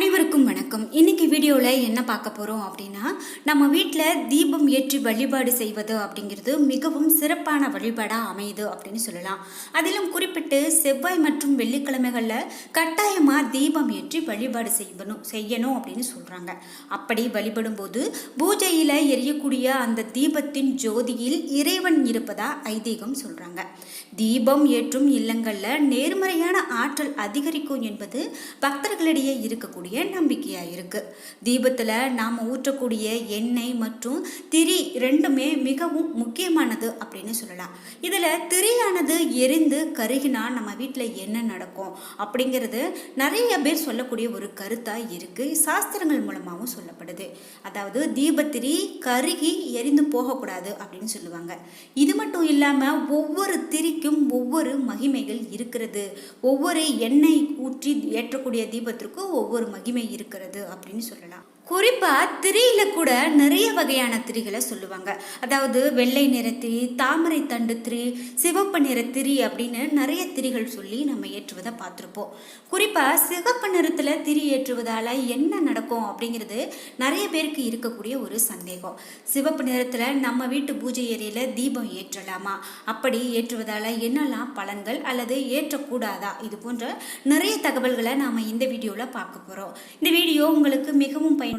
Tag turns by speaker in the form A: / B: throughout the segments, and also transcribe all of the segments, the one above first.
A: அனைவருக்கும் வணக்கம். இன்னைக்கு வீடியோவில் என்ன பார்க்க போகிறோம் அப்படின்னா நம்ம வீட்டில் தீபம் ஏற்றி வழிபாடு செய்வது அப்படிங்கிறது மிகவும் சிறப்பான வழிபாடாக அமையுது அப்படின்னு சொல்லலாம். அதிலும் குறிப்பிட்டு செவ்வாய் மற்றும் வெள்ளிக்கிழமைகளில் கட்டாயமாக தீபம் ஏற்றி வழிபாடு செய்யணும் செய்யணும் அப்படின்னு சொல்கிறாங்க அப்படி வழிபடும் போது பூஜையில் எரியக்கூடிய அந்த தீபத்தின் ஜோதியில் இறைவன் இருப்பதா ஐதீகம் சொல்கிறாங்க தீபம் ஏற்றும் இல்லங்களில் நேர்மறையான ஆற்றல் அதிகரிக்கும் என்பது பக்தர்களிடையே இருக்கக்கூடிய நம்பிக்கையாக இருக்குது தீபத்தில் நாம் ஊற்றக்கூடிய எண்ணெய் மற்றும் திரி ரெண்டுமே மிகவும் முக்கியமானது அப்படின்னு சொல்லலாம். இதில் திரியானது எரிந்து கருகினா நம்ம வீட்டில் என்ன நடக்கும் அப்படிங்கிறது நிறைய பேர் சொல்லக்கூடிய ஒரு கருத்தாக இருக்குது சாஸ்திரங்கள் மூலமாகவும் சொல்லப்படுது. அதாவது தீபத்திரி கருகி எரிந்து போகக்கூடாது அப்படின்னு சொல்லுவாங்க. இது மட்டும் இல்லாமல் ஒவ்வொரு திரிக்கும் ஒவ்வொரு மகிமைகள் இருக்கிறது. ஒவ்வொரு எண்ணெய் ஊற்றி ஏற்றக்கூடிய தீபத்திற்கும் ஒவ்வொரு மகிமை இருக்கிறது அப்படின்னு சொல்லலாம். குறிப்பாக திரியில கூட நிறைய வகையான திரிகளை சொல்லுவாங்க. அதாவது வெள்ளை நிற திரி தாமரை தண்டு திரி சிவப்பு நிற திரி அப்படின்னு நிறைய திரிகள் சொல்லி நம்ம ஏற்றுவதை பார்த்துருப்போம். குறிப்பாக சிவப்பு நிறத்தில் திரி ஏற்றுவதால் என்ன நடக்கும் அப்படிங்கிறது நிறைய பேருக்கு இருக்கக்கூடிய ஒரு சந்தேகம். சிவப்பு நிறத்தில் நம்ம வீட்டு பூஜை ஏரியில் தீபம் ஏற்றலாமா? அப்படி ஏற்றுவதால் என்னெல்லாம் பலன்கள் அல்லது ஏற்றக்கூடாதா? இது போன்ற நிறைய தகவல்களை நாம் இந்த வீடியோவில் பார்க்க போகிறோம் இந்த வீடியோ உங்களுக்கு மிகவும் பயன்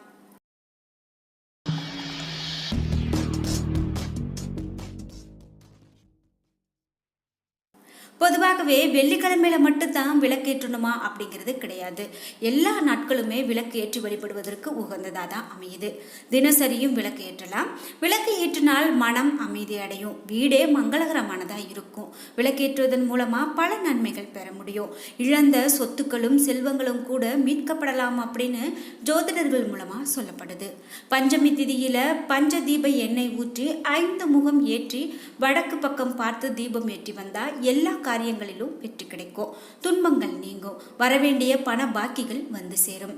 A: பொதுவாகவே வெள்ளிக்கிழமையில மட்டும்தான் விளக்கேற்றணுமா அப்படிங்கிறது கிடையாது. எல்லா நாட்களுமே விளக்கு ஏற்றி வழிபடுவதற்கு உகந்ததாக தான் அமையுது. தினசரியும் விளக்கு ஏற்றலாம் விளக்கு ஏற்றினால் மனம் அமைதி அடையும். வீடே மங்களகரமானதாக இருக்கும். விளக்கேற்றுவதன் மூலமாக பல நன்மைகள் பெற முடியும். இழந்த சொத்துக்களும் செல்வங்களும் கூட மீட்கப்படலாம் அப்படின்னு ஜோதிடர்கள் மூலமாக சொல்லப்படுது. பஞ்சமி திதியில பஞ்ச தீப எண்ணெய் ஊற்றி ஐந்து முகம் ஏற்றி வடக்கு பக்கம் பார்த்து தீபம் ஏற்றி வந்தால் எல்லா காரியங்களிலும் வெற்றி கிடைக்கும். துன்பங்கள் நீங்கும். வரவேண்டிய பண பாக்கிகள் வந்து சேரும்.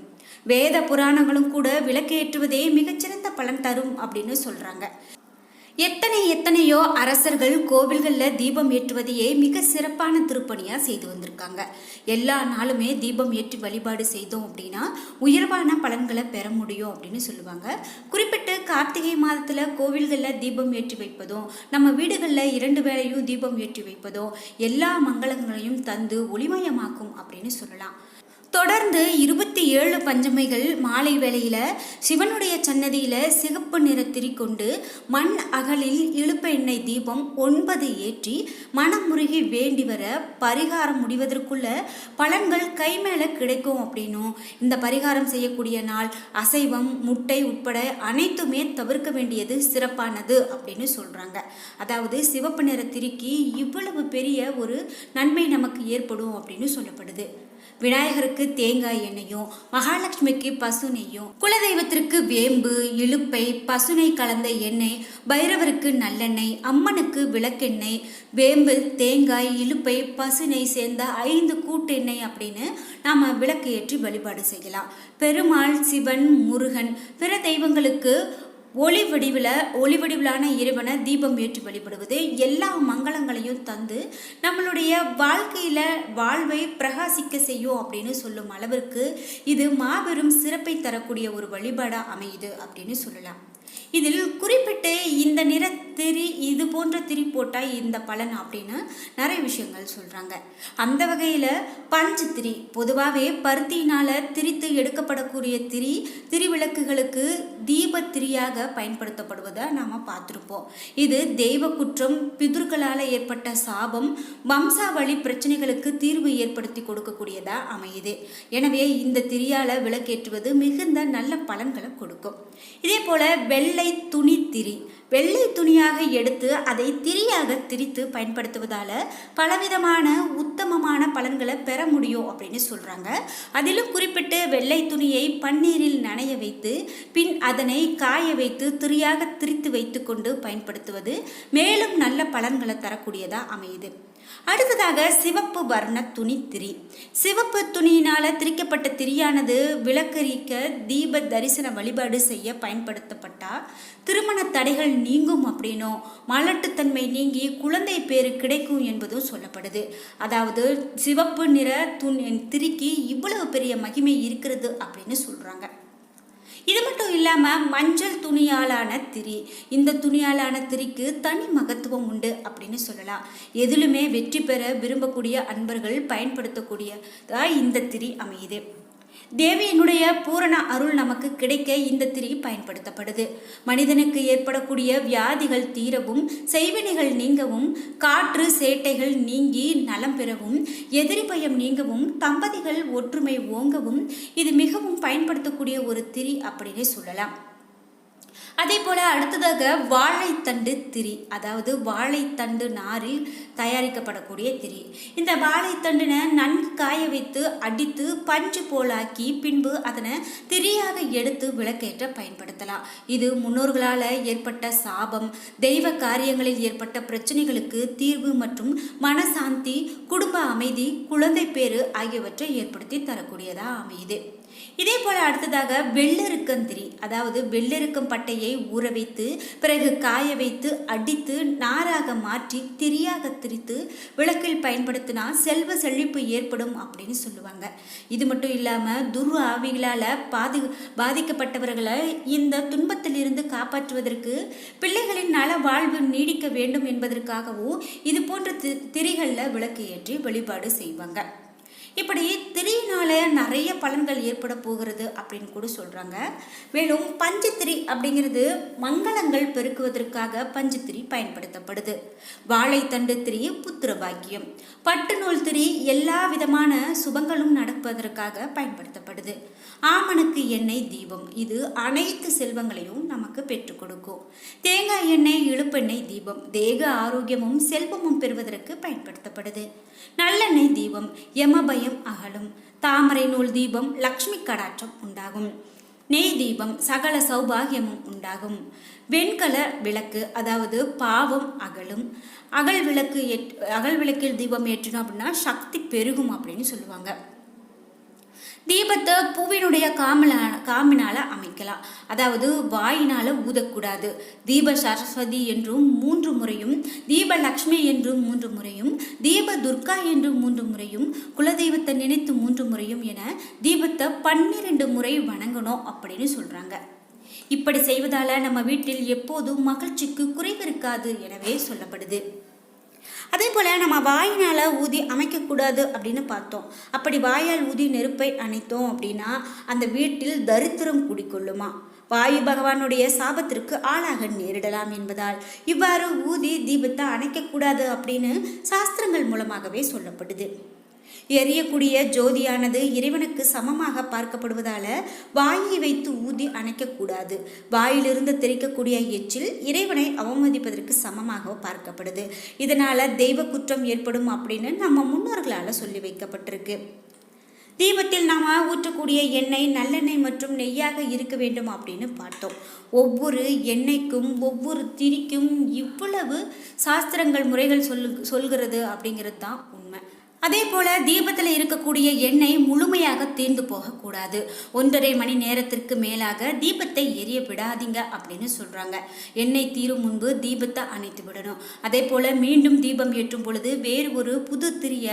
A: வேத புராணங்களும் கூட விளக்கேற்றுவதே மிகச்சிறந்த பலன் தரும் அப்படின்னு சொல்றாங்க. எத்தனை எத்தனையோ அரசர்கள் கோவில்களில் தீபம் ஏற்றுவதையே மிக சிறப்பான திருப்பணியாக செய்து வந்திருக்காங்க. எல்லா நாளுமே தீபம் ஏற்றி வழிபாடு செய்தோம் அப்படின்னா உயர்வான பலன்களை பெற முடியும் அப்படின்னு சொல்லுவாங்க. குறிப்பிட்ட கார்த்திகை மாதத்தில் கோவில்களில் தீபம் ஏற்றி வைப்பதும் நம்ம வீடுகளில் இரண்டு வேளையும் தீபம் ஏற்றி வைப்பதும் எல்லா மங்களங்களையும் தந்து ஒளிமயமாக்கும் அப்படின்னு சொல்லலாம். தொடர்ந்து இருபத்தி ஏழு பஞ்சமைகள் மாலை வேளையில் சிவனுடைய சன்னதியில் சிகப்பு நிற திரி கொண்டு மண் அகலில் இழுப்ப எண்ணெய் தீபம் ஒன்பது ஏற்றி மனமுருகி வேண்டி வர பரிகாரம் முடிவதற்குள்ள பலன்கள் கை மேலே கிடைக்கும் அப்படின்னும். இந்த பரிகாரம் செய்யக்கூடிய நாள் அசைவம் முட்டை உட்பட அனைத்துமே தவிர்க்க வேண்டியது சிறப்பானது அப்படின்னு சொல்கிறாங்க அதாவது சிவப்பு நிற திருக்கி இவ்வளவு பெரிய ஒரு நன்மை நமக்கு ஏற்படும் அப்படின்னு சொல்லப்படுது. விநாயகருக்கு தேங்காய் எண்ணெயும் மகாலட்சுமிக்கு பசு நெய்யும் குலதெய்வத்திற்கு வேம்பு இழுப்பை பசுனை கலந்த எண்ணெய் பைரவருக்கு நல்லெண்ணெய் அம்மனுக்கு விளக்கெண்ணெய் வேம்பு தேங்காய் இழுப்பை பசுனை சேர்ந்த ஐந்து கூட்டெண்ணெய் அப்படின்னு நாம் விளக்கு ஏற்றி வழிபாடு செய்யலாம். பெருமாள் சிவன் முருகன் பிற தெய்வங்களுக்கு ஒளி வடிவில் ஒளி வடிவிலான இறைவனை தீபம் ஏற்றி வழிபடுவது எல்லா மங்களங்களையும் தந்து நம்மளுடைய வாழ்க்கையில் வாழ்வை பிரகாசிக்க செய்யும் அப்படின்னு சொல்லும் அளவிற்கு இது மாபெரும் சிறப்பை தரக்கூடிய ஒரு வழிபாடாக அமையுது அப்படின்னு சொல்லலாம். இதில் குறிப்பிட்டு இந்த நிற திரி இது போன்ற திரி போட்டால் இந்த பலன் அப்படின்னு நிறைய விஷயங்கள் சொல்கிறாங்க அந்த வகையில் பஞ்சு திரி பொதுவாகவே பருத்தியினால் திரித்து எடுக்கப்படக்கூடிய திரி திரிவிளக்குகளுக்கு தீபத்திரியாக பயன்படுத்தப்படுவதை நாம் பார்த்துருப்போம். இது தெய்வ குற்றம் பிதுர்களால் ஏற்பட்ட சாபம் வம்சாவளி பிரச்சனைகளுக்கு தீர்வு ஏற்படுத்தி கொடுக்கக்கூடியதாக அமையுது. எனவே இந்த திரியால் விளக்கேற்றுவது மிகுந்த நல்ல பலன்களை கொடுக்கும். இதே போல் வெள்ளை துணி திரி வெள்ளை துணியாக எடுத்து அதை திரியாக திரித்து பயன்படுத்துவதால் பலவிதமான உத்தமமான பலன்களை பெற முடியும் அப்படின்னு சொல்கிறாங்க அதிலும் குறிப்பிட்டு வெள்ளை துணியை பன்னீரில் நனைய வைத்து பின் அதனை காய வைத்து திரியாக திரித்து வைத்து கொண்டு பயன்படுத்துவது மேலும் நல்ல பலன்களை தரக்கூடியதாக அமையுது. அடுத்ததாக சிவப்பு வர்ண துணி திரி. சிவப்பு துணியினால் திரிக்கப்பட்ட திரியானது விளக்கரிக்க தீப தரிசன வழிபாடு செய்ய பயன்படுத்தப்பட்டா திருமண தடைகள் நீங்கும் அப்படின்னும் மலட்டுத்தன்மை நீங்கி குழந்தை பேரு கிடைக்கும் என்பதும் சொல்லப்படுது. அதாவது சிவப்பு நிற துணி திரிக்கு இவ்வளவு பெரிய மகிமை இருக்கிறது அப்படின்னு சொல்கிறாங்க இது மட்டும் இல்லாமல் மஞ்சள் துணியாலான திரி. இந்த துணியாலான திரிக்கு தனி மகத்துவம் உண்டு அப்படின்னு சொல்லலாம். எதிலுமே வெற்றி பெற விரும்பக்கூடிய அன்பர்கள் பயன்படுத்தக்கூடியதா இந்த திரி அமையுது. தேவியினுடைய பூரண அருள் நமக்கு கிடைக்க இந்த திரி பயன்படுத்தப்படுது. மனிதனுக்கு ஏற்படக்கூடிய வியாதிகள் தீரவும் செய்வினைகள் நீங்கவும் காற்று சேட்டைகள் நீங்கி நலம் பெறவும் எதிரி பயம் நீங்கவும் தம்பதிகள் ஒற்றுமை ஓங்கவும் இது மிகவும் பயன்படுத்தக்கூடிய ஒரு திரி அப்படின்னு சொல்லலாம். அதே போல அடுத்ததாக வாழைத்தண்டு திரி அதாவது வாழைத்தண்டு நாரில் தயாரிக்கப்படக்கூடிய திரி. இந்த வாழைத்தண்டினை நன்கு காய வைத்து அடித்து பஞ்சு போலாக்கி பின்பு அதனை திரியாக எடுத்து விளக்கேற்ற பயன்படுத்தலாம். இது முன்னோர்களால் ஏற்பட்ட சாபம் தெய்வ காரியங்களில் ஏற்பட்ட பிரச்சனைகளுக்கு தீர்வு மற்றும் மனசாந்தி குடும்ப அமைதி குழந்தை பேறு ஆகியவற்றை ஏற்படுத்தி தரக்கூடியதாக அமையுது. இதே போல அடுத்ததாக வெள்ளெருக்கந்திரி அதாவது வெள்ளெருக்கம் பட்டையை ஊற வைத்து பிறகு காய வைத்து அடித்து நாராக மாற்றி திரியாக திரித்து விளக்கில் பயன்படுத்தினா செல்வ செழிப்பு ஏற்படும் அப்படின்னு சொல்லுவாங்க. இது மட்டும் இல்லாமல் துர் ஆவிகளால் பாதி பாதிக்கப்பட்டவர்களை இந்த துன்பத்திலிருந்து காப்பாற்றுவதற்கு பிள்ளைகளின் நல வாழ்வு நீடிக்க வேண்டும் என்பதற்காகவும் இது போன்ற தி திரிகளில் விளக்கு ஏற்றி வழிபாடு செய்வாங்க. இப்படி திரியினால நிறைய பலன்கள் ஏற்பட போகிறது அப்படின்னு கூட சொல்கிறாங்க மேலும் பஞ்சத்திரி அப்படிங்கிறது மங்களங்கள் பெருக்குவதற்காக பஞ்சத்திரி பயன்படுத்தப்படுது. வாழைத்தண்டு திரி புத்திர பாக்கியம் பட்டு நூல் திரி எல்லா விதமான சுபங்களும் நடப்பதற்காக பயன்படுத்தப்படுது. ஆமனுக்கு எண்ணெய் தீபம். இது அனைத்து செல்வங்களையும் நமக்கு பெற்றுக் கொடுக்கும். தேங்காய் எண்ணெய் இழுப்பெண்ணெய் தீபம். தேக ஆரோக்கியமும் செல்வமும் பெறுவதற்கு பயன்படுத்தப்படுது. நல்லெண்ணெய் தீபம். யமபய யமபயம் அகலும். தாமரை நூல் தீபம் லக்ஷ்மி கடாட்சம் உண்டாகும். நெய் தீபம் சகல சௌபாகியமும் உண்டாகும். வெண்கல விளக்கு அதாவது பாவம் அகலும். அகல் விளக்கு ஏற் அகல் விளக்கில் தீபம் ஏற்றணும் அப்படின்னா சக்தி பெருகும் அப்படின்னு சொல்லுவாங்க. தீபத்தை பூவினுடைய காமலான காமினால் அமைக்கலாம். அதாவது வாயினால் ஊதக்கூடாது. தீப சரஸ்வதி என்றும் மூன்று முறையும் தீப லக்ஷ்மி என்றும் மூன்று முறையும் தீப துர்கா என்றும் மூன்று முறையும் குலதெய்வத்தை நினைத்து மூன்று முறையும் என தீபத்தை பன்னிரெண்டு முறை வணங்கணும் அப்படின்னு சொல்கிறாங்க இப்படி செய்வதால் நம்ம வீட்டில் எப்போதும் மகிழ்ச்சிக்கு குறைவு இருக்காது எனவே சொல்லப்படுது. அதே போல் நம்ம வாயினால் ஊதி அமைக்கக்கூடாது அப்படின்னு பார்த்தோம். அப்படி வாயால் ஊதி நெருப்பை அணைத்தோம் அப்படின்னா அந்த வீட்டில் தரித்திரம் குடிக்கொள்ளுமா? வாயு பகவானுடைய சாபத்திற்கு ஆளாக நேரிடலாம் என்பதால் இவ்வாறு ஊதி தீபத்தை அணைக்கக்கூடாது அப்படின்னு சாஸ்திரங்கள் மூலமாகவே சொல்லப்படுது. எரியக்கூடிய ஜோதியானது இறைவனுக்கு சமமாக பார்க்கப்படுவதால வாயை வைத்து ஊதி அணைக்கக்கூடாது. வாயிலிருந்து தெரிக்கக்கூடிய எச்சில் இறைவனை அவமதிப்பதற்கு சமமாக பார்க்கப்படுது. இதனால தெய்வ குற்றம் ஏற்படும் அப்படின்னு நம்ம முன்னோர்களால் சொல்லி வைக்கப்பட்டிருக்கு. தீபத்தில் நாம் ஊற்றக்கூடிய எண்ணெய் நல்லெண்ணெய் மற்றும் நெய்யாக இருக்க வேண்டும் அப்படின்னு பார்த்தோம். ஒவ்வொரு எண்ணெய்க்கும் ஒவ்வொரு திரிக்கும் இவ்வளவு சாஸ்திரங்கள் முறைகள் சொல்லு சொல்கிறது அப்படிங்கிறது தான் உண்மை. அதே போல தீபத்தில் இருக்கக்கூடிய எண்ணெய் முழுமையாக தீர்ந்து போகக்கூடாது. ஒன்றரை மணி நேரத்திற்கு மேலாக தீபத்தை எரிய விடாதீங்க அப்படின்னு சொல்கிறாங்க எண்ணெய் தீரும் முன்பு தீபத்தை அணைத்து விடணும். அதே போல மீண்டும் தீபம் ஏற்றும் பொழுது வேறு ஒரு புது திரிய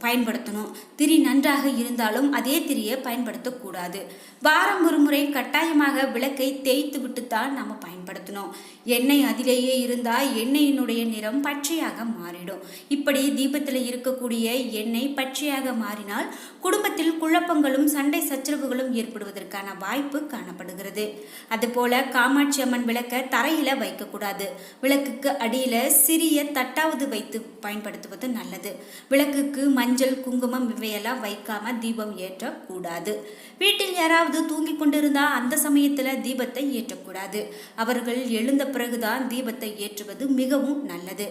A: பயன்படுத்தணும். திரி நன்றாக இருந்தாலும் அதே திரியை பயன்படுத்தக்கூடாது. வாரம் ஒரு முறை கட்டாயமாக விளக்கை தேய்த்து விட்டுத்தான் நம்ம பயன்படுத்தணும். எண்ணெய் அதிலேயே இருந்தால் எண்ணெயினுடைய நிறம் பச்சையாக மாறிடும். இப்படி தீபத்தில் இருக்கக்கூடிய எண்ணெய் பச்சையாக மாறினால் குடும்பத்தில் குழப்பங்களும் சண்டை சச்சரவுகளும் ஏற்படுவதற்கான வாய்ப்பு காணப்படுகிறது. அதுபோல காமாட்சி அம்மன் விளக்க தரையில் வைக்கக்கூடாது. விளக்குக்கு அடியில் சிறிய தட்டாவது வைத்து பயன்படுத்துவது நல்லது. விளக்குக்கு மஞ்சள் மஞ்சள் குங்குமம் இவையெல்லாம் வைக்காம தீபம் ஏற்றக்கூடாது. வீட்டில் யாராவது தூங்கி கொண்டிருந்தா அந்த சமயத்துல தீபத்தை ஏற்றக்கூடாது. அவர்கள் எழுந்த பிறகுதான் தீபத்தை ஏற்றுவது மிகவும் நல்லது.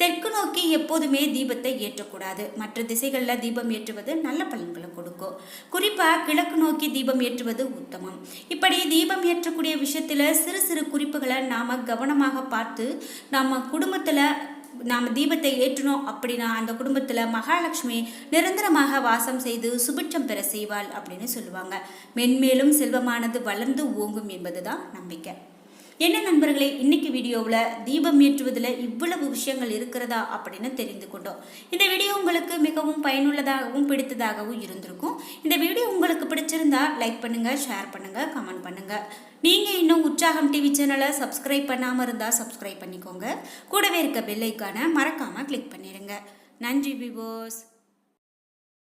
A: தெற்கு நோக்கி எப்போதுமே தீபத்தை ஏற்றக்கூடாது. மற்ற திசைகளில் தீபம் ஏற்றுவது நல்ல பலன்களை கொடுக்கும். குறிப்பாக கிழக்கு நோக்கி தீபம் ஏற்றுவது உத்தமம். இப்படி தீபம் ஏற்றக்கூடிய விஷயத்தில் சிறு சிறு குறிப்புகளை நாம் கவனமாக பார்த்து நம்ம குடும்பத்தில் நாம் தீபத்தை ஏற்றினோம் அப்படின்னா அந்த குடும்பத்தில் மகாலட்சுமி நிரந்தரமாக வாசம் செய்து சுபிட்சம் பெற செய்வாள் அப்படின்னு சொல்லுவாங்க. மென்மேலும் செல்வமானது வளர்ந்து ஓங்கும் என்பதுதான் நம்பிக்கை. என்ன நண்பர்களே இன்னைக்கு வீடியோவில் தீபம் ஏற்றுவதில் இவ்வளவு விஷயங்கள் இருக்கிறதா அப்படின்னு தெரிந்து கொண்டோம். இந்த வீடியோ உங்களுக்கு மிகவும் பயனுள்ளதாகவும் பிடித்ததாகவும் இருந்திருக்கும். இந்த வீடியோ உங்களுக்கு பிடிச்சிருந்தா லைக் பண்ணுங்கள் ஷேர் பண்ணுங்கள் கமெண்ட் பண்ணுங்கள் நீங்கள் இன்னும் உற்சாகம் டிவி சேனலை சப்ஸ்கிரைப் பண்ணாமல் இருந்தால் சப்ஸ்கிரைப் பண்ணிக்கோங்க. கூடவே இருக்க பெல்லைக்கான மறக்காமல் கிளிக் பண்ணிடுங்க நன்றி விவோஸ்